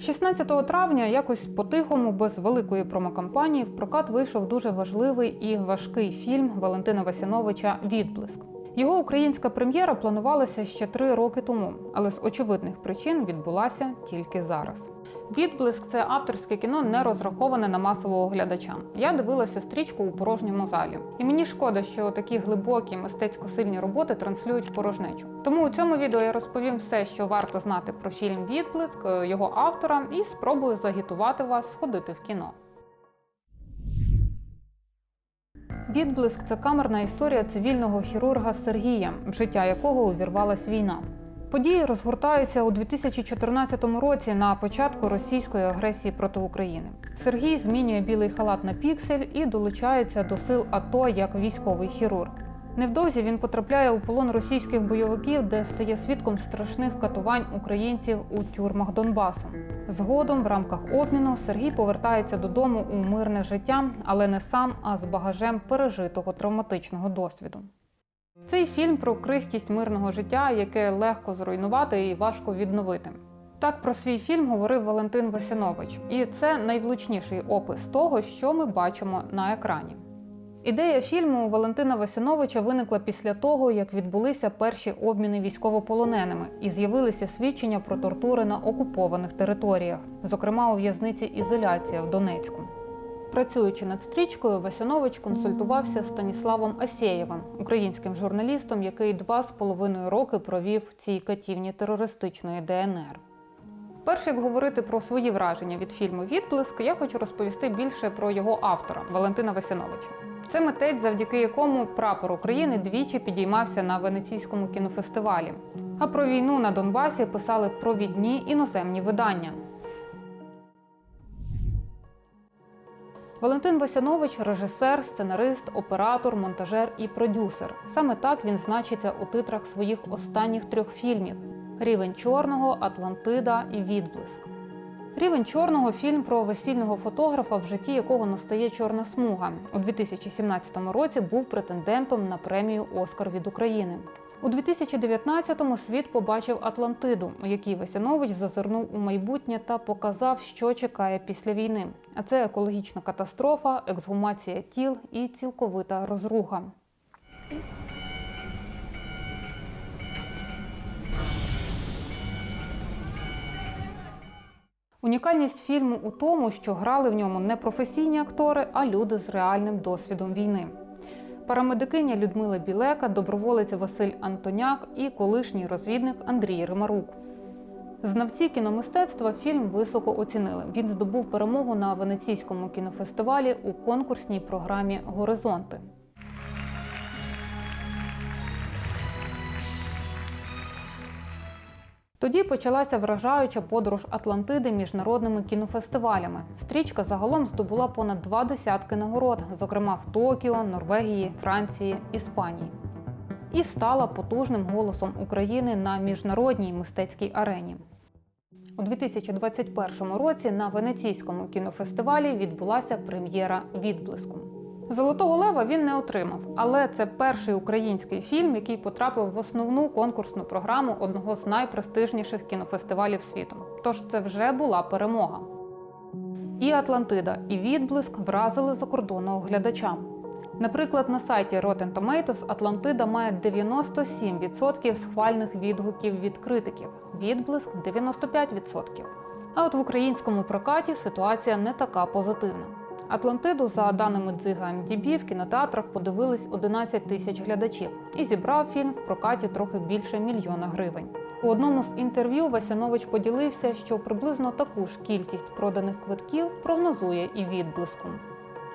16 травня, якось по-тихому, без великої промокампанії, в прокат вийшов дуже важливий і важкий фільм Валентина Васяновича Відблиск. Його українська прем'єра планувалася ще три роки тому, але з очевидних причин відбулася тільки зараз. Відблиск це авторське кіно, не розраховане на масового глядача. Я дивилася стрічку у порожньому залі, і мені шкода, що такі глибокі мистецько сильні роботи транслюють порожнечу. Тому у цьому відео я розповім все, що варто знати про фільм Відблиск, його автора, і спробую загітувати вас сходити в кіно. Відблиск це камерна історія цивільного хірурга Сергія, в життя якого увірвалась війна. Події розгортаються у 2014 році на початку російської агресії проти України. Сергій змінює білий халат на піксель і долучається до сил АТО як військовий хірург. Невдовзі він потрапляє у полон російських бойовиків, де стає свідком страшних катувань українців у тюрмах Донбасу. Згодом, в рамках обміну, Сергій повертається додому у мирне життя, але не сам, а з багажем пережитого травматичного досвіду. Цей фільм про крихкість мирного життя, яке легко зруйнувати і важко відновити. Так про свій фільм говорив Валентин Васянович, і це найвлучніший опис того, що ми бачимо на екрані. Ідея фільму Валентина Васяновича виникла після того, як відбулися перші обміни військовополоненими і з'явилися свідчення про тортури на окупованих територіях, зокрема у в'язниці Ізоляція в Донецьку. Працюючи над стрічкою, Васянович консультувався з Станіславом Асєєвим, українським журналістом, який два з половиною роки провів в цій катівні терористичної ДНР. Перш як говорити про свої враження від фільму Відблиск, я хочу розповісти більше про його автора Валентина Васяновича. Це митець, завдяки якому прапор України двічі підіймався на венеційському кінофестивалі. А про війну на Донбасі писали провідні іноземні видання. Валентин Васянович режисер, сценарист, оператор, монтажер і продюсер. Саме так він значиться у титрах своїх останніх трьох фільмів: Рівень чорного, Атлантида і Відблиск. Рівень чорного фільм про весільного фотографа, в житті якого настає чорна смуга. У 2017 році був претендентом на премію Оскар від України. У 2019-му світ побачив Атлантиду, у якій Васянович зазирнув у майбутнє та показав, що чекає після війни. А це екологічна катастрофа, ексгумація тіл і цілковита розруха. Унікальність фільму у тому, що грали в ньому не професійні актори, а люди з реальним досвідом війни. Парамедикиня Людмила Білека, доброволець Василь Антоняк і колишній розвідник Андрій Римарук. Знавці кіномистецтва фільм високо оцінили. Він здобув перемогу на венеційському кінофестивалі у конкурсній програмі Горизонти. Тоді почалася вражаюча подорож Атлантиди міжнародними кінофестивалями. Стрічка загалом здобула понад два десятки нагород, зокрема в Токіо, Норвегії, Франції, Іспанії. І стала потужним голосом України на міжнародній мистецькій арені. У 2021 році на Венеційському кінофестивалі відбулася прем'єра відблиску. Золотого лева він не отримав, але це перший український фільм, який потрапив в основну конкурсну програму одного з найпрестижніших кінофестивалів світу. Тож це вже була перемога. І Атлантида, і відблиск вразили закордонного глядача. Наприклад, на сайті Rotten Tomatoes Атлантида має 97% схвальних відгуків від критиків, відблиск 95%. А от в українському прокаті ситуація не така позитивна. Атлантиду, за даними Дзига МДБ, в кінотеатрах подивились 11 тисяч глядачів і зібрав фільм в прокаті трохи більше мільйона гривень. У одному з інтерв'ю Васянович поділився, що приблизно таку ж кількість проданих квитків прогнозує і відблиском.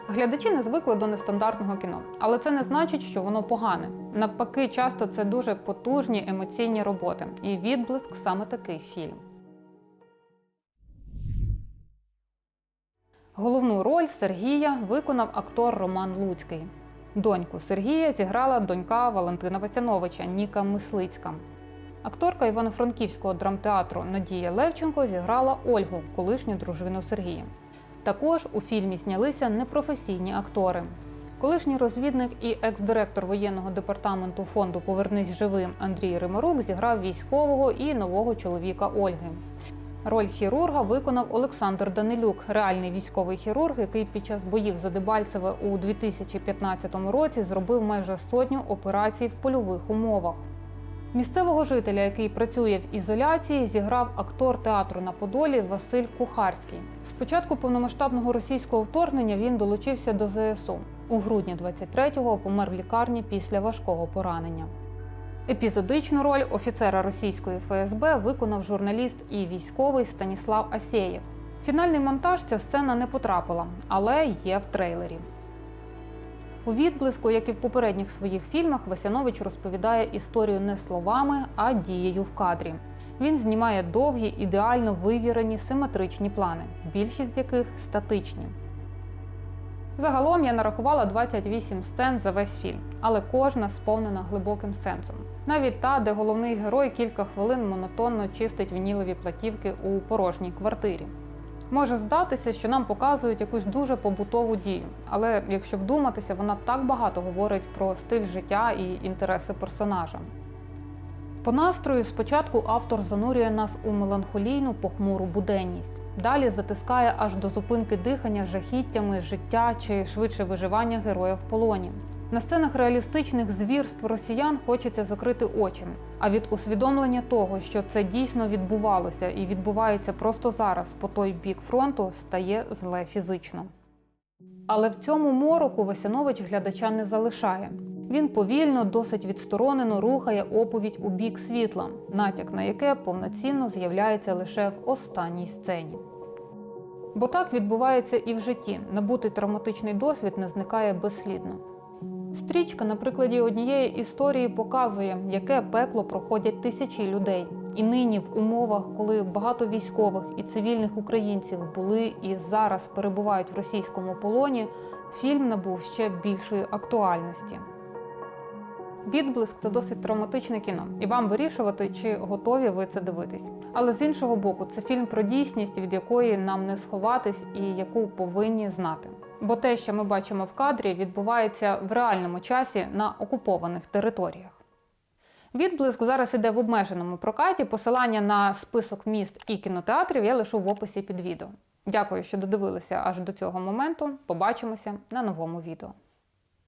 Глядачі не звикли до нестандартного кіно, але це не значить, що воно погане. Навпаки, часто це дуже потужні емоційні роботи, і відблиск саме такий фільм. Головну роль Сергія виконав актор Роман Луцький. Доньку Сергія зіграла донька Валентина Васяновича Ніка Мислицька. Акторка Івано-Франківського драмтеатру Надія Левченко зіграла Ольгу, колишню дружину Сергія. Також у фільмі знялися непрофесійні актори. Колишній розвідник і екс-директор воєнного департаменту фонду Повернись живим Андрій Римарук зіграв військового і нового чоловіка Ольги. Роль хірурга виконав Олександр Данилюк, реальний військовий хірург, який під час боїв за Дебальцеве у 2015 році зробив майже сотню операцій в польових умовах. Місцевого жителя, який працює в ізоляції, зіграв актор театру на Подолі Василь Кухарський. Спочатку повномасштабного російського вторгнення він долучився до ЗСУ. У грудні 23-го помер в лікарні після важкого поранення. Епізодичну роль офіцера російської ФСБ виконав журналіст і військовий Станіслав Асєєв. Фінальний монтаж ця сцена не потрапила, але є в трейлері. У відблиску, як і в попередніх своїх фільмах, Васянович розповідає історію не словами, а дією в кадрі. Він знімає довгі, ідеально вивірені симетричні плани, більшість з яких статичні. Загалом я нарахувала 28 сцен за весь фільм, але кожна сповнена глибоким сенсом. Навіть та, де головний герой кілька хвилин монотонно чистить вінілові платівки у порожній квартирі. Може здатися, що нам показують якусь дуже побутову дію, але якщо вдуматися, вона так багато говорить про стиль життя і інтереси персонажа. По настрою спочатку автор занурює нас у меланхолійну похмуру буденність. Далі затискає аж до зупинки дихання жахіттями життя чи швидше виживання героя в полоні. На сценах реалістичних звірств росіян хочеться закрити очі. А від усвідомлення того, що це дійсно відбувалося і відбувається просто зараз по той бік фронту, стає зле фізично. Але в цьому мороку Васянович глядача не залишає. Він повільно, досить відсторонено рухає оповідь у бік світла, натяк на яке повноцінно з'являється лише в останній сцені. Бо так відбувається і в житті. Набутий травматичний досвід не зникає безслідно. Стрічка на прикладі однієї історії показує, яке пекло проходять тисячі людей. І нині, в умовах, коли багато військових і цивільних українців були і зараз перебувають в російському полоні, фільм набув ще більшої актуальності. Відблиск це досить травматичне кіно, і вам вирішувати, чи готові ви це дивитись. Але з іншого боку, це фільм про дійсність, від якої нам не сховатись і яку повинні знати. Бо те, що ми бачимо в кадрі, відбувається в реальному часі на окупованих територіях. Відблиск зараз іде в обмеженому прокаті. Посилання на список міст і кінотеатрів я лишу в описі під відео. Дякую, що додивилися аж до цього моменту. Побачимося на новому відео.